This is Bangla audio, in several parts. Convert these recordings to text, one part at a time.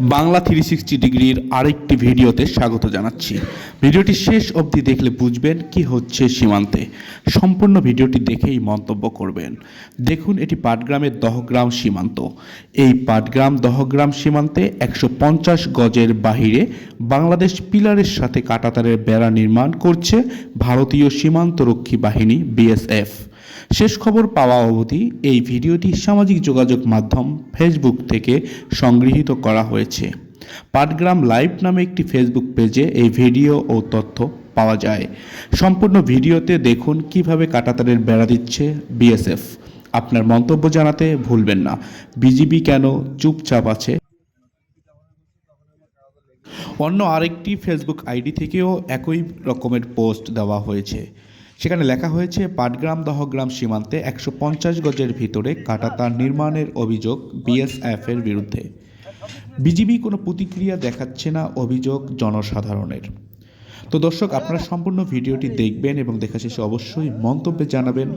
বাংলা থ্রি সিক্সটি ডিগ্রির আরেকটি ভিডিওতে স্বাগত জানাচ্ছি। ভিডিওটি শেষ অবধি দেখলে বুঝবেন কি হচ্ছে সীমান্তে। সম্পূর্ণ ভিডিওটি দেখেই মন্তব্য করবেন। দেখুন, এটি পাটগ্রামের দহগ্রাম সীমান্ত। এই পাটগ্রাম দহগ্রাম সীমান্তে একশো পঞ্চাশ গজের বাহিরে বাংলাদেশ পিলারের সাথে কাটাতারের বেড়া নির্মাণ করছে ভারতীয় সীমান্তরক্ষী বাহিনী বিএসএফ। শেষ খবর পাওয়া অবধি এই ভিডিওটি সামাজিক যোগাযোগ মাধ্যম ফেসবুক থেকে সংগৃহীত করা হয়েছে। পাটগ্রাম লাইভ নামে একটি ফেসবুক পেজে এই ভিডিও ও তথ্য পাওয়া যায়। সম্পূর্ণ ভিডিওতে দেখুন কীভাবে কাটাতারের বেড়া দিচ্ছে বিএসএফ আপনার মন্তব্য জানাতে ভুলবেন না। বিজিবি কেন চুপচাপ আছে? অন্য আরেকটি ফেসবুক আইডি থেকেও একই রকমের পোস্ট দেওয়া হয়েছে। সেখানে লেখা হয়েছে, পাটগ্রাম দহগ্রাম সীমান্তে একশো পঞ্চাশ গজের ভিতরে কাটাতার নির্মাণের অভিযোগ বিএসএফ এর বিরুদ্ধে। বিজিবি কোনো প্রতিক্রিয়া দেখাচ্ছে না অভিযোগ জনসাধারণের। তো দর্শক, আপনারা সম্পূর্ণ ভিডিওটি দেখবেন এবং দেখা শেষে অবশ্যই মন্তব্যে জানাবেন।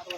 বুঝলে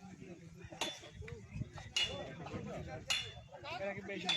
নাকি বেশি?